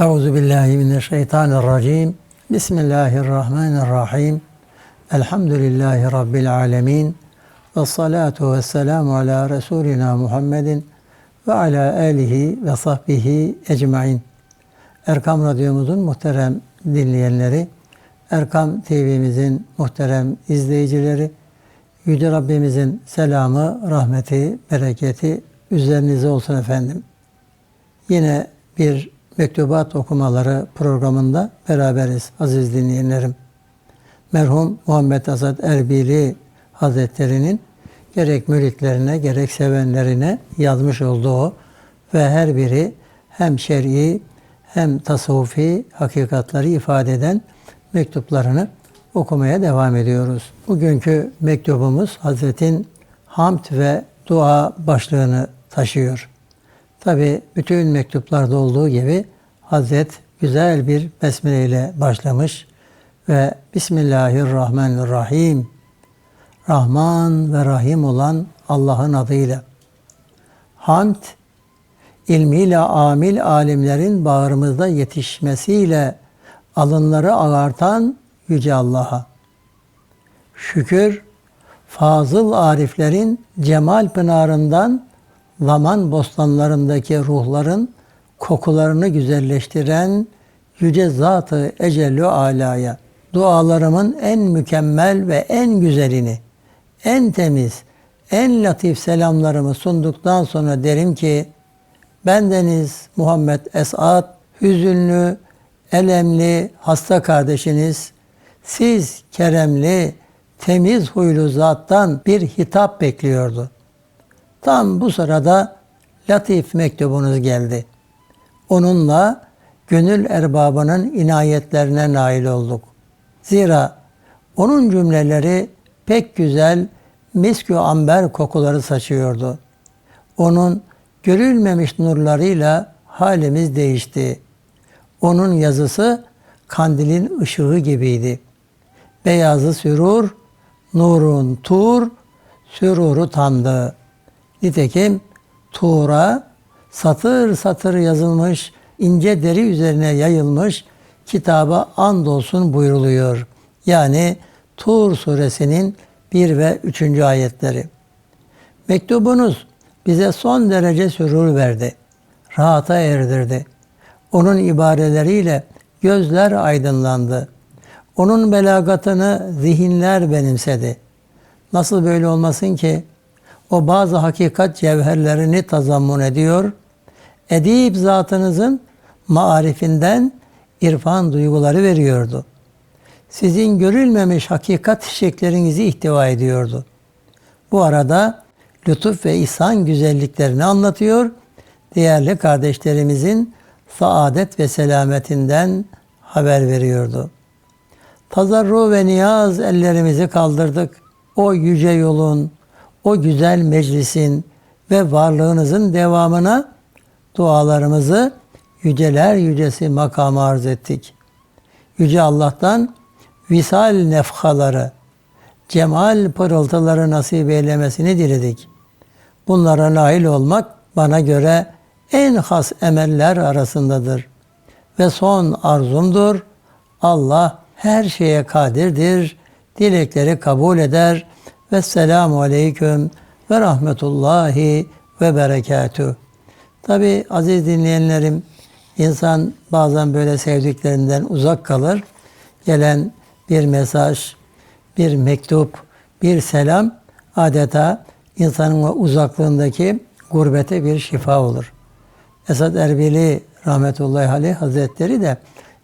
Euzu billahi mineşşeytanirracim. Bismillahirrahmanirrahim. Elhamdülillahi rabbil alamin. Ve salatu ve selamu ala Resulina Muhammedin ve ala alihi ve sahbihi ecmain. Erkam Radyomuzun muhterem dinleyenleri, Erkam TV'mizin muhterem izleyicileri, Yüce Rabbimizin selamı, rahmeti, bereketi üzerinize olsun efendim. Yine bir mektubat okumaları programında beraberiz aziz dinleyenlerim. Merhum Muhammed Azad Erbili Hazretleri'nin gerek müritlerine gerek sevenlerine yazmış olduğu ve her biri hem şer'i hem tasavvufi hakikatları ifade eden mektuplarını okumaya devam ediyoruz. Bugünkü mektubumuz Hazretin hamd ve dua başlığını taşıyor. Tabi bütün mektuplarda olduğu gibi Hazret güzel bir besmele ile başlamış ve Bismillahirrahmanirrahim Rahman ve Rahim olan Allah'ın adıyla. Hamd, ilmiyle amil alimlerin bağrımızda yetişmesiyle alınları ağartan Yüce Allah'a. Şükür, fazıl ariflerin cemal pınarından zaman bostanlarındaki ruhların kokularını güzelleştiren yüce zatı ecellü alaya dualarımın en mükemmel ve en güzelini, en temiz, en latif selamlarımı sunduktan sonra derim ki bendeniz Muhammed Esat hüzünlü, elemli hasta kardeşiniz siz keremli, temiz huylu zattan bir hitap bekliyordu. Tam bu sırada latif mektubunuz geldi. Onunla gönül erbabının inayetlerine nail olduk. Zira onun cümleleri pek güzel miskü amber kokuları saçıyordu. Onun görülmemiş nurlarıyla halimiz değişti. Onun yazısı kandilin ışığı gibiydi. Beyazı sürur, nurun tur, süruru tandı. Nitekim Tuğra satır satır yazılmış, ince deri üzerine yayılmış kitaba andolsun buyruluyor. Yani Tur suresinin 1 ve 3. ayetleri. Mektubunuz bize son derece sürur verdi. Rahata erdirdi. Onun ibareleriyle gözler aydınlandı. Onun belagatını zihinler benimsedi. Nasıl böyle olmasın ki? O bazı hakikat cevherlerini tazammun ediyor. Edip zatınızın marifinden irfan duyguları veriyordu. Sizin görülmemiş hakikat çiçeklerinizi ihtiva ediyordu. Bu arada lütuf ve ihsan güzelliklerini anlatıyor. Değerli kardeşlerimizin saadet ve selametinden haber veriyordu. Tazarru ve niyaz ellerimizi kaldırdık. O yüce yolun, o güzel meclisin ve varlığınızın devamına dualarımızı yüceler yücesi makama arz ettik. Yüce Allah'tan visal nefhaları, cemal pırıltıları nasip eylemesini diledik. Bunlara nail olmak bana göre en has emeller arasındadır. Ve son arzumdur. Allah her şeye kadirdir. Dilekleri kabul eder. Ve selamu aleyküm ve rahmetullahi ve berekatüh. Tabi aziz dinleyenlerim, insan bazen böyle sevdiklerinden uzak kalır. Gelen bir mesaj, bir mektup, bir selam adeta insanın o uzaklığındaki gurbete bir şifa olur. Esad Erbili rahmetullahi aleyh hazretleri de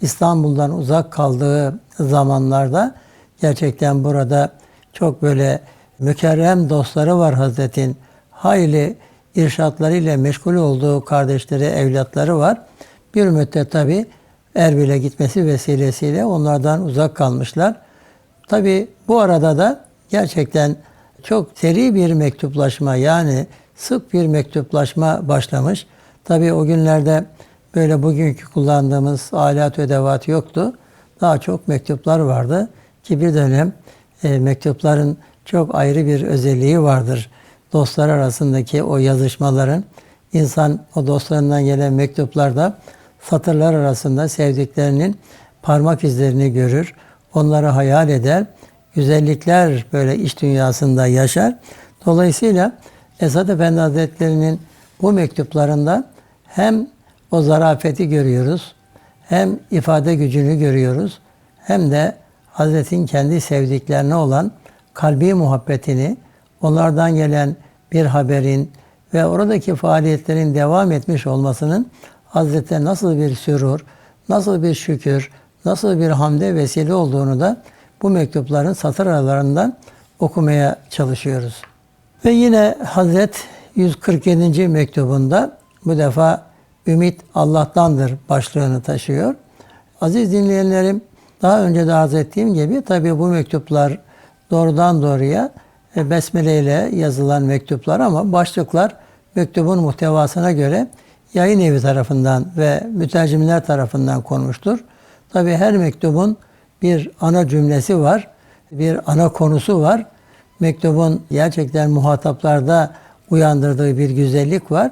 İstanbul'dan uzak kaldığı zamanlarda gerçekten burada çok böyle mükerrem dostları var Hazretin. Hayli irşatlarıyla meşgul olduğu kardeşleri, evlatları var. Bir müddet tabi Erbil'e gitmesi vesilesiyle onlardan uzak kalmışlar. Tabi bu arada da gerçekten çok seri bir mektuplaşma yani sık bir mektuplaşma başlamış. Tabi o günlerde böyle bugünkü kullandığımız alat ödevat yoktu. Daha çok mektuplar vardı ki bir dönem e, mektupların çok ayrı bir özelliği vardır. Dostlar arasındaki o yazışmaların insan o dostlarından gelen mektuplarda satırlar arasında sevdiklerinin parmak izlerini görür, onları hayal eder, güzellikler böyle iç dünyasında yaşar. Dolayısıyla Esad Efendi Hazretleri'nin bu mektuplarında hem o zarafeti görüyoruz, hem ifade gücünü görüyoruz, hem de Hazretin kendi sevdiklerine olan kalbi muhabbetini, onlardan gelen bir haberin ve oradaki faaliyetlerin devam etmiş olmasının Hazret'e nasıl bir sürur, nasıl bir şükür, nasıl bir hamde vesile olduğunu da bu mektupların satır aralarından okumaya çalışıyoruz. Ve yine Hazret 147. mektubunda bu defa ümit Allah'tandır başlığını taşıyor. Aziz dinleyenlerim, daha önce de arz ettiğim gibi tabi bu mektuplar doğrudan doğruya e, besmele ile yazılan mektuplar ama başlıklar mektubun muhtevasına göre yayın evi tarafından ve mütercimler tarafından konmuştur. Tabi her mektubun bir ana cümlesi var, bir ana konusu var. Mektubun gerçekten muhataplarda uyandırdığı bir güzellik var.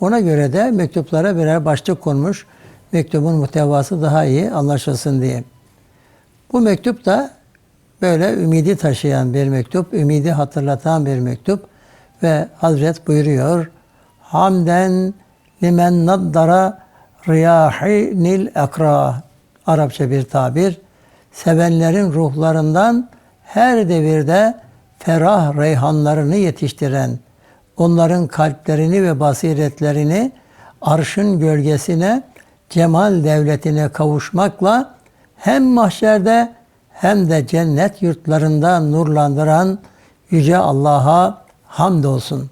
Ona göre de mektuplara birer başlık konmuş. Mektubun muhtevası daha iyi anlaşılsın diye. Bu mektup da böyle ümidi taşıyan bir mektup, ümidi hatırlatan bir mektup ve Hazret buyuruyor. Hamden limen naddara riyahinil ekra. Arapça bir tabir. Sevenlerin ruhlarından her devirde ferah reyhanlarını yetiştiren, onların kalplerini ve basiretlerini arşın gölgesine, cemal devletine kavuşmakla hem mahşerde hem de cennet yurtlarında nurlandıran Yüce Allah'a hamdolsun.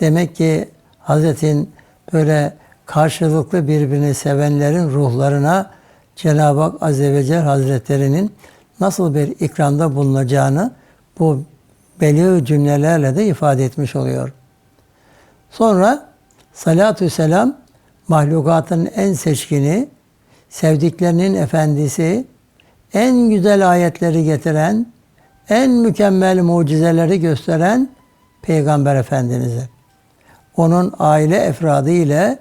Demek ki Hazretin böyle karşılıklı birbirini sevenlerin ruhlarına Cenab-ı Hak Azze ve Celle Hazretleri'nin nasıl bir ikramda bulunacağını bu belirli cümlelerle de ifade etmiş oluyor. Sonra salatü selam mahlukatın en seçkini, sevdiklerinin efendisi, en güzel ayetleri getiren, en mükemmel mucizeleri gösteren Peygamber Efendimiz'e. Onun aile efradı ile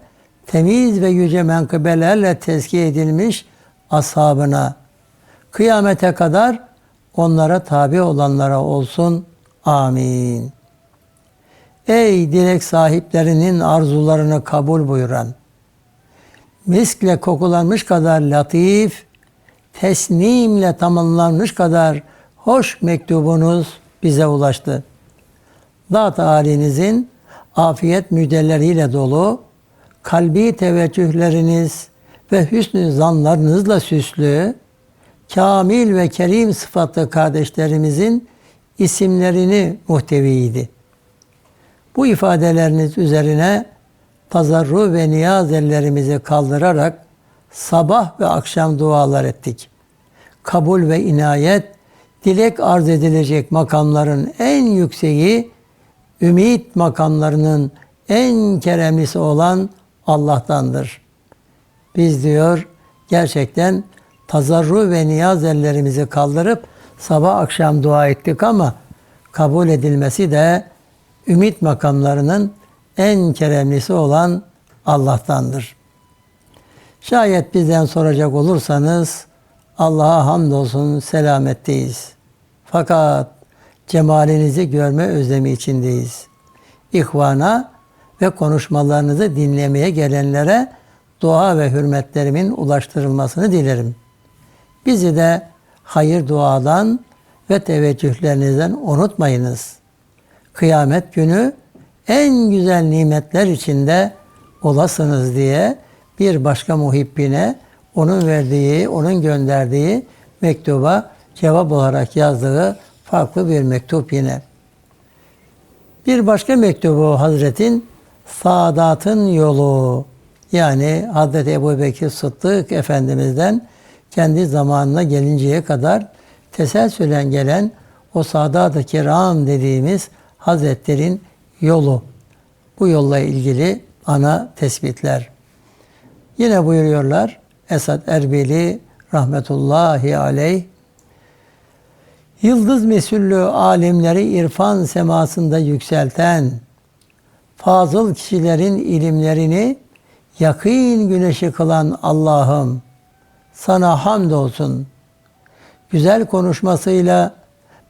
temiz ve yüce menkıbelerle tezkiye edilmiş ashabına, kıyamete kadar onlara tabi olanlara olsun. Amin. Ey dilek sahiplerinin arzularını kabul buyuran, miskle kokulanmış kadar latif, tesnimle tamamlanmış kadar hoş mektubunuz bize ulaştı. Zat halinizin afiyet müjdeleriyle dolu, kalbi teveccühleriniz ve hüsnü zanlarınızla süslü, kamil ve kerim sıfatlı kardeşlerimizin isimlerini muhteviydi. Bu ifadeleriniz üzerine tazarru ve niyaz ellerimizi kaldırarak sabah ve akşam dualar ettik. Kabul ve inayet, dilek arz edilecek makamların en yükseği, ümit makamlarının en keremlisi olan Allah'tandır. Biz diyor gerçekten tazarru ve niyaz ellerimizi kaldırıp sabah akşam dua ettik ama kabul edilmesi de ümit makamlarının en keremlisi olan Allah'tandır. Şayet bizden soracak olursanız Allah'a hamdolsun selametteyiz. Fakat cemalinizi görme özlemi içindeyiz. İhvana ve konuşmalarınızı dinlemeye gelenlere dua ve hürmetlerimin ulaştırılmasını dilerim. Bizi de hayır duadan ve teveccühlerinizden unutmayınız. Kıyamet günü en güzel nimetler içinde olasınız diye bir başka muhibbine onun verdiği, onun gönderdiği mektuba cevap olarak yazdığı farklı bir mektup yine. Bir başka mektubu Hazretin Sadat'ın yolu yani Hazreti Ebu Bekir Sıddık Efendimiz'den kendi zamanına gelinceye kadar teselsülen gelen o Sadat-ı Kiram dediğimiz Hazretlerin yolu. Bu yolla ilgili ana tespitler. Yine buyuruyorlar Esad Erbili rahmetullahi aleyh Yıldız mesüllü alimleri irfan semasında yükselten, fazıl kişilerin ilimlerini yakın güneşi kılan Allah'ım sana hamdolsun. Güzel konuşmasıyla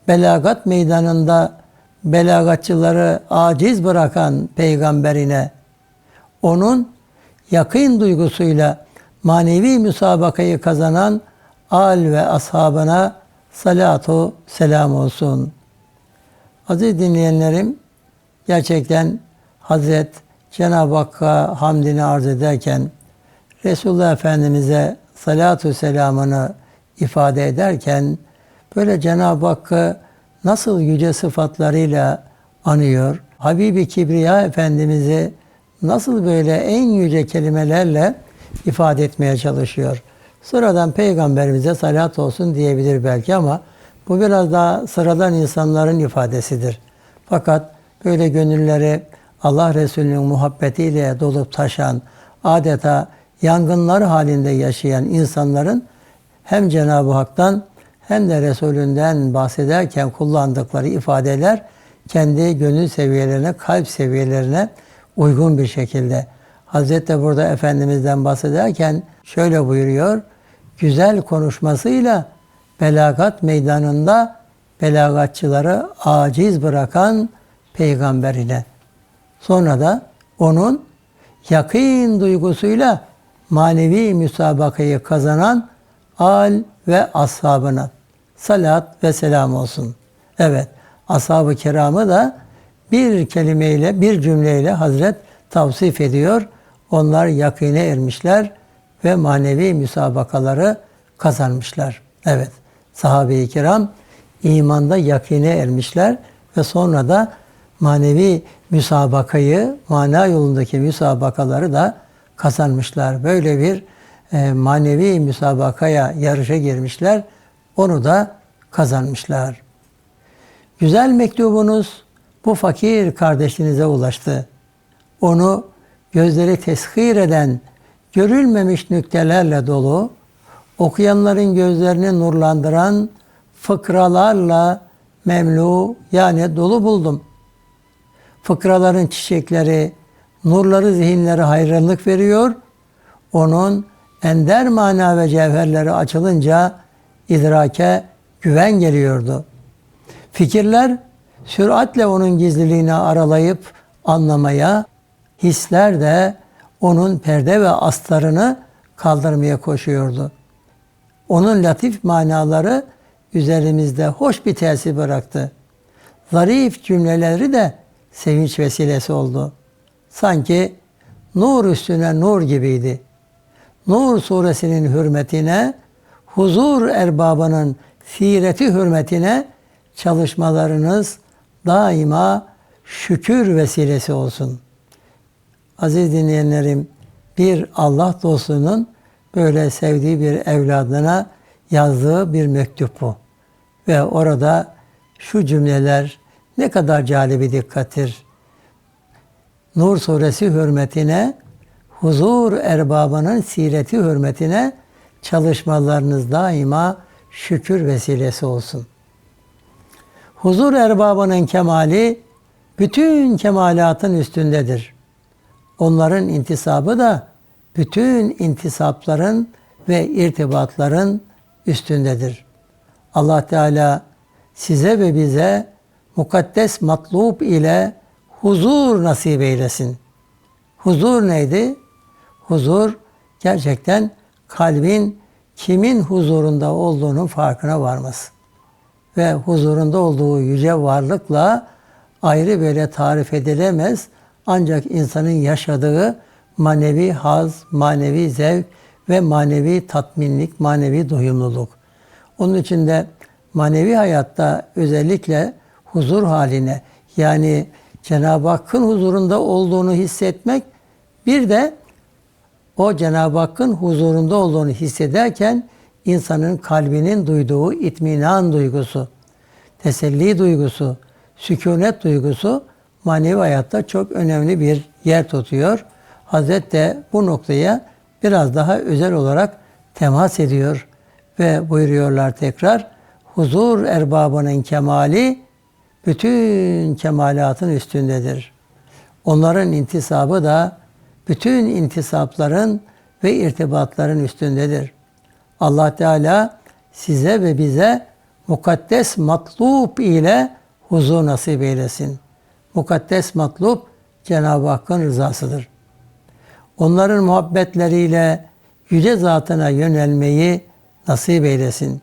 belagat meydanında belagatçıları aciz bırakan peygamberine onun yakın duygusuyla manevi müsabakayı kazanan al ve ashabına salatu selam olsun. Aziz dinleyenlerim, gerçekten Hazret Cenab-ı Hakk'a hamdini arz ederken Resulullah Efendimiz'e salatu selamını ifade ederken böyle Cenab-ı Hakk'ı nasıl yüce sıfatlarıyla anıyor, Habibi Kibriya Efendimiz'i nasıl böyle en yüce kelimelerle ifade etmeye çalışıyor. Sıradan peygamberimize salat olsun diyebilir belki ama bu biraz daha sıradan insanların ifadesidir. Fakat böyle gönülleri Allah Resulü'nün muhabbetiyle dolup taşan, adeta yangınlar halinde yaşayan insanların hem Cenab-ı Hak'tan hem de Resulünden bahsederken kullandıkları ifadeler kendi gönül seviyelerine, kalp seviyelerine uygun bir şekilde. Hazreti de burada Efendimiz'den bahsederken şöyle buyuruyor. Güzel konuşmasıyla belagat meydanında belagatçıları aciz bırakan peygamberine. Sonra da onun yakın duygusuyla manevi müsabakayı kazanan al ve ashabına salat ve selam olsun. Evet, ashab-ı kiramı da bir kelimeyle, bir cümleyle Hazret tavsif ediyor. Onlar yakine ermişler ve manevi müsabakaları kazanmışlar. Evet, sahabe-i kiram imanda yakine ermişler ve sonra da manevi müsabakayı, mana yolundaki müsabakaları da kazanmışlar. Böyle bir e, manevi müsabakaya, yarışa girmişler. Onu da kazanmışlar. Güzel mektubunuz bu fakir kardeşinize ulaştı. Onu gözleri teshir eden, görülmemiş nüktelerle dolu, okuyanların gözlerini nurlandıran fıkralarla memlu yani dolu buldum. Fıkraların çiçekleri, nurları zihinlere hayranlık veriyor. Onun ender mana ve cevherleri açılınca idrake güven geliyordu. Fikirler süratle onun gizliliğini aralayıp anlamaya, hisler de onun perde ve astarını kaldırmaya koşuyordu. Onun latif manaları üzerimizde hoş bir tesir bıraktı. Zarif cümleleri de sevinç vesilesi oldu. Sanki nur üstüne nur gibiydi. Nur suresinin hürmetine, huzur erbabının sireti hürmetine çalışmalarınız daima şükür vesilesi olsun. Aziz dinleyenlerim, bir Allah dostunun böyle sevdiği bir evladına yazdığı bir mektup bu. Ve orada şu cümleler ne kadar calibi dikkattir. Nur suresi hürmetine, huzur erbabının sireti hürmetine çalışmalarınız daima şükür vesilesi olsun. Huzur erbabının kemali bütün kemalatın üstündedir. Onların intisabı da bütün intisapların ve irtibatların üstündedir. Allah Teala size ve bize mukaddes matlub ile huzur nasip eylesin. Huzur neydi? Huzur gerçekten kalbin kimin huzurunda olduğunun farkına varması. Ve huzurunda olduğu yüce varlıkla ayrı böyle tarif edilemez ancak insanın yaşadığı manevi haz, manevi zevk ve manevi tatminlik, manevi doyumluluk. Onun için de manevi hayatta özellikle huzur haline yani Cenab-ı Hakk'ın huzurunda olduğunu hissetmek bir de o Cenab-ı Hakk'ın huzurunda olduğunu hissederken insanın kalbinin duyduğu itminan duygusu, teselli duygusu, sükunet duygusu manevi hayatta çok önemli bir yer tutuyor. Hazret de bu noktaya biraz daha özel olarak temas ediyor ve buyuruyorlar tekrar huzur erbabının kemali bütün kemalatın üstündedir. Onların intisabı da bütün intisapların ve irtibatların üstündedir. Allah Teala size ve bize mukaddes matlub ile huzur nasip eylesin. Mukaddes matlub Cenab-ı Hakk'ın rızasıdır. Onların muhabbetleriyle yüce zatına yönelmeyi nasip eylesin.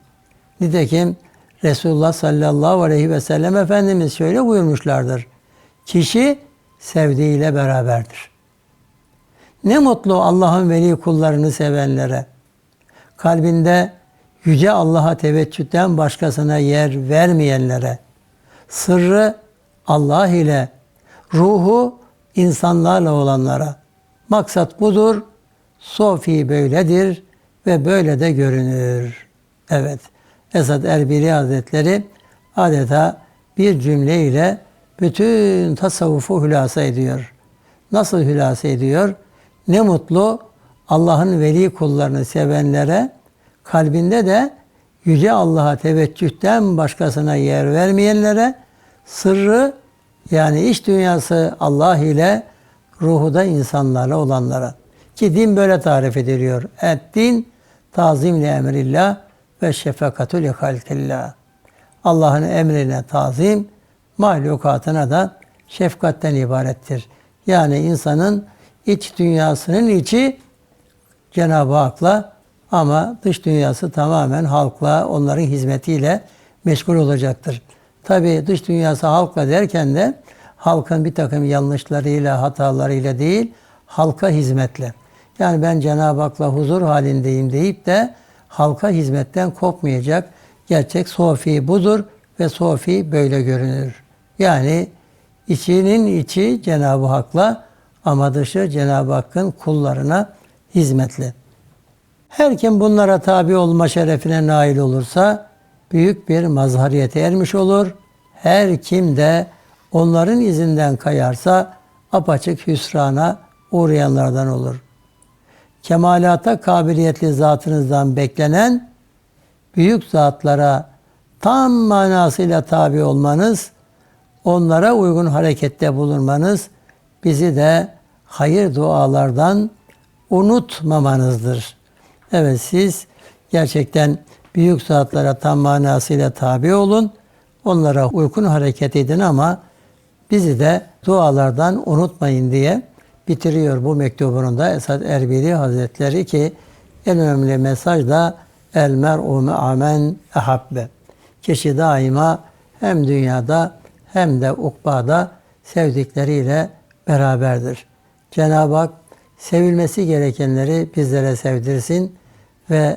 Nitekim Resulullah sallallahu aleyhi ve sellem Efendimiz şöyle buyurmuşlardır. Kişi sevdiğiyle beraberdir. Ne mutlu Allah'ın veli kullarını sevenlere. Kalbinde yüce Allah'a teveccühten başkasına yer vermeyenlere. Sırrı Allah ile, ruhu insanlarla olanlara. Maksat budur, Sofi böyledir ve böyle de görünür. Evet, Esad Erbili Hazretleri adeta bir cümleyle bütün tasavvufu hülasa ediyor. Nasıl hülasa ediyor? Ne mutlu Allah'ın veli kullarını sevenlere, kalbinde de Yüce Allah'a teveccühten başkasına yer vermeyenlere, sırrı yani iç dünyası Allah ile, ruhu da insanlarla olanlara. Ki din böyle tarif ediliyor. Et din tazim li emrillah ve şefakatü li halkillah. Allah'ın emrine tazim, mahlukatına da şefkatten ibarettir. Yani insanın iç dünyasının içi Cenab-ı Hak'la ama dış dünyası tamamen halkla, onların hizmetiyle meşgul olacaktır. Tabi dış dünyası halkla derken de halkın bir takım yanlışlarıyla, hatalarıyla değil, halka hizmetle. Yani ben Cenab-ı Hak'la huzur halindeyim deyip de halka hizmetten kopmayacak. Gerçek sofi budur ve sofi böyle görünür. Yani içinin içi Cenab-ı Hak'la ama dışı Cenab-ı Hakk'ın kullarına hizmetli. Her kim bunlara tabi olma şerefine nail olursa büyük bir mazhariyete ermiş olur. Her kim de onların izinden kayarsa apaçık hüsrana uğrayanlardan olur. Kemalata kabiliyetli zatınızdan beklenen büyük zatlara tam manasıyla tabi olmanız, onlara uygun harekette bulunmanız bizi de hayır dualardan unutmamanızdır. Evet siz gerçekten büyük zatlara tam manasıyla tabi olun. Onlara uygun hareket edin ama bizi de dualardan unutmayın diye bitiriyor bu mektubunu da Esad Erbili Hazretleri ki en önemli mesaj da el mer'u me'amen ehabbe. Kişi daima hem dünyada hem de ukbada sevdikleriyle beraberdir. Cenab-ı Hak sevilmesi gerekenleri bizlere sevdirsin ve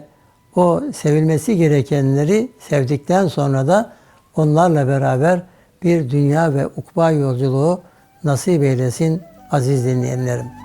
o sevilmesi gerekenleri sevdikten sonra da onlarla beraber bir dünya ve ukba yolculuğu nasip eylesin aziz dinleyenlerim.